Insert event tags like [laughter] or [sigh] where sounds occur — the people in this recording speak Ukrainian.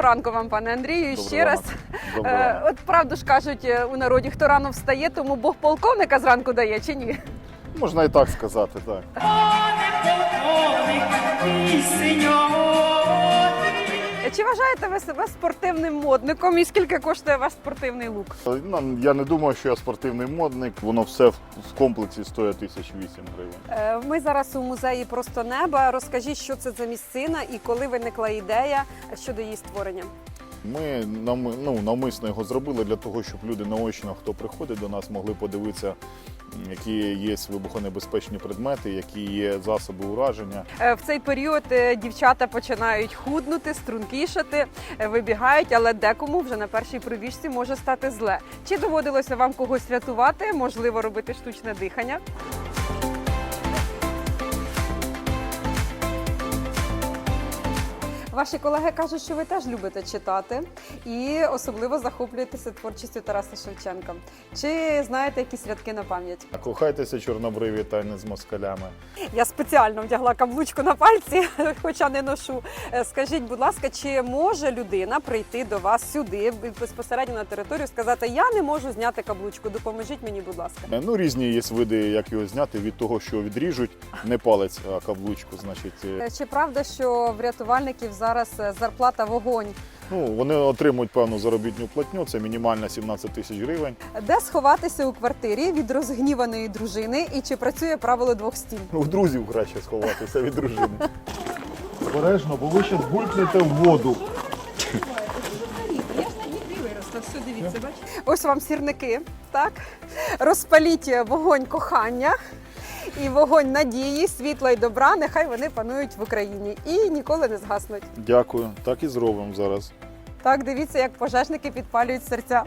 ранку вам, пане Андрію. Доброго ще раз. Доброго Е, ранку. от правду ж кажуть е, у народі, хто рано встає, тому Бог полковника зранку дає чи ні? Можна і так сказати, так. Е, Чи вважаєте ви себе спортивним модником і скільки коштує ваш спортивний лук? Ну, Я не думаю, що я спортивний модник. Воно все в комплексі стоїть тисяч вісім гривень. Е, Ми зараз у музеї просто неба. Розкажіть, що це за місцина і коли виникла ідея щодо її створення. Ми ну, навмисно його зробили для того, щоб люди наочно, хто приходить до нас, могли подивитися, які є вибухонебезпечні предмети, які є засоби ураження. Е, В цей період е, дівчата починають худнути, стрункішати, е, вибігають, але декому вже на першій пробіжці може стати зле. Чи доводилося вам когось рятувати? Можливо, робити штучне дихання? Ваші колеги кажуть, що ви теж любите читати і особливо захоплюєтеся творчістю Тараса Шевченка. Чи знаєте якісь рядки на пам'ять? Кохайтеся чорнобриві тайни з москалями. Я спеціально вдягла каблучку на пальці, [laughs] хоча не ношу. Е, Скажіть, будь ласка, чи може людина прийти до вас сюди безпосередньо на територію, сказати Я не можу зняти каблучку, допоможіть мені, будь ласка. Е, Ну, різні є види, як його зняти від того, що відріжуть не палець, а каблучку. Значить, е, Е, Чи правда, що в рятувальників зараз е, зарплата вогонь? ну вони отримують певну заробітну платню. Це мінімальна 17 тисяч гривень. Де сховатися у квартирі від розгніваної дружини і чи працює правило двох стін? Ну, у друзів краще сховатися від дружини. [laughs] Обережно, бо ви ще булькнете в воду. Ось вам сірники, так? Розпаліть вогонь кохання і вогонь надії, світла й добра. Нехай вони панують в Україні і ніколи не згаснуть. Дякую, так і зробимо зараз. Так, дивіться, як пожежники підпалюють серця.